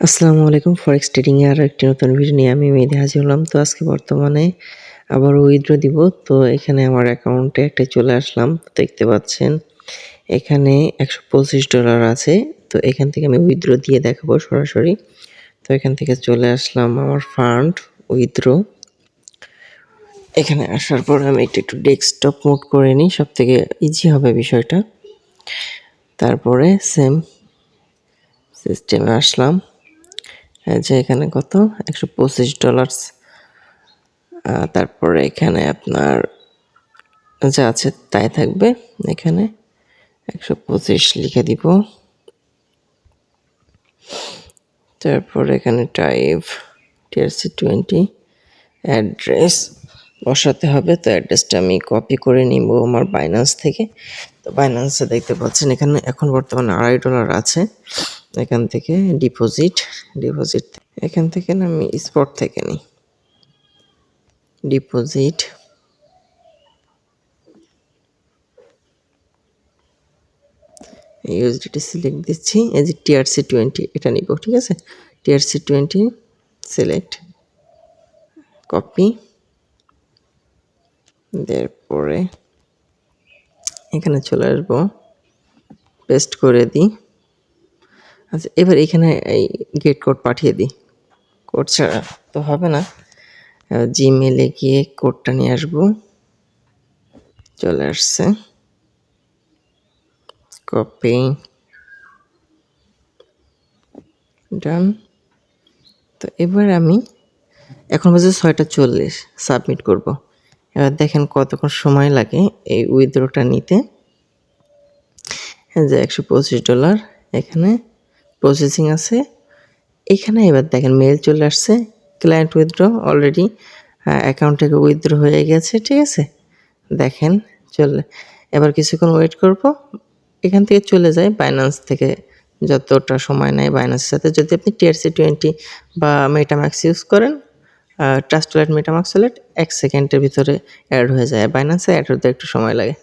আসসালামু আলাইকুম forex trading এর আরও একটি নতুন ভিডিও নিয়ে আমি মেহেদি হাজির হলাম। তো আজকে বর্তমানে আবার উইথড্র দিব। তো এখানে আমার অ্যাকাউন্টে একটা চলে আসলাম। দেখতে পাচ্ছেন, এখানে একশো পঁচিশ ডলার আছে। তো এখান থেকে আমি উইথড্র দিয়ে দেখাবো সরাসরি। তো এখান থেকে চলে আসলাম আমার ফান্ড উইথড্র এখানে আসার পর আমি একটু একটু ডেস্কটপ মোড করে নিই। সব থেকে ইজি হবে বিষয়টা। তারপরে সেম সিস্টেমে আসলাম। যে এখানে কত? একশো পঁচিশ ডলার্স তারপরে এখানে আপনার যা আছে তাই থাকবে এখানে। একশো পঁচিশ লিখে দিব। তারপর এখানে টাইপ টিআরসি টোয়েন্টি অ্যাড্রেস বসাতে হবে। তো অ্যাড্রেসটা আমি কপি করে নিব আমার বাইন্যান্স থেকে। তো বাইন্যান্সে দেখতে পাচ্ছেন এখানে এখন বর্তমানে আড়াই ডলার আছে। এখান থেকে ডিপোজিট ডিপোজিট এখান থেকে না আমি স্পট থেকে নিই। ডিপোজিট ইউএসডিটি সিলেক্ট দিচ্ছি, এই যে টিআরসি টোয়েন্টি এটা নিব, ঠিক আছে? টিআরসি টোয়েন্টি সিলেক্ট কপি তারপরে এখানে চলে আসব পেস্ট করে দিই। আচ্ছা এবার এখানে এই গেট কোড পাঠিয়ে দিই। কোড ছাড়া তো হবে না। জিমেলে গিয়ে কোডটা নিয়ে আসব। চলে আসছে। কপি ডান তো এবার আমি এখন বাজে ছয়টা চল্লিশ সাবমিট করব। এবার দেখেন কতক্ষণ সময় লাগে এই উইথড্রটা নিতে। যে একশো পঁচিশ ডলার এখানে। প্রসেসিং আছে। এখানে এবার দেখেন মেল চলে আসছে। ক্লায়েন্ট উইথড্র অলরেডি অ্যাকাউন্ট থেকে উইথড্র হয়ে গেছে, ঠিক আছে? দেখেন, চলে। এবার কিছুক্ষণ ওয়েট করব। এখান থেকে চলে যায় বাইন্যান্স থেকে। যতটা সময় নেয় বাইন্যান্সের সাথে। যদি আপনি টিআরসি টোয়েন্টি বা মেটাম্যাক্স ইউজ করেন ট্রাস্ট ওয়ালেট মেটাম্যাক্স ওয়ালেট এক সেকেন্ডের ভিতরে অ্যাড হয়ে যায়। বাইন্যান্সে অ্যাড হতে একটু সময় লাগে।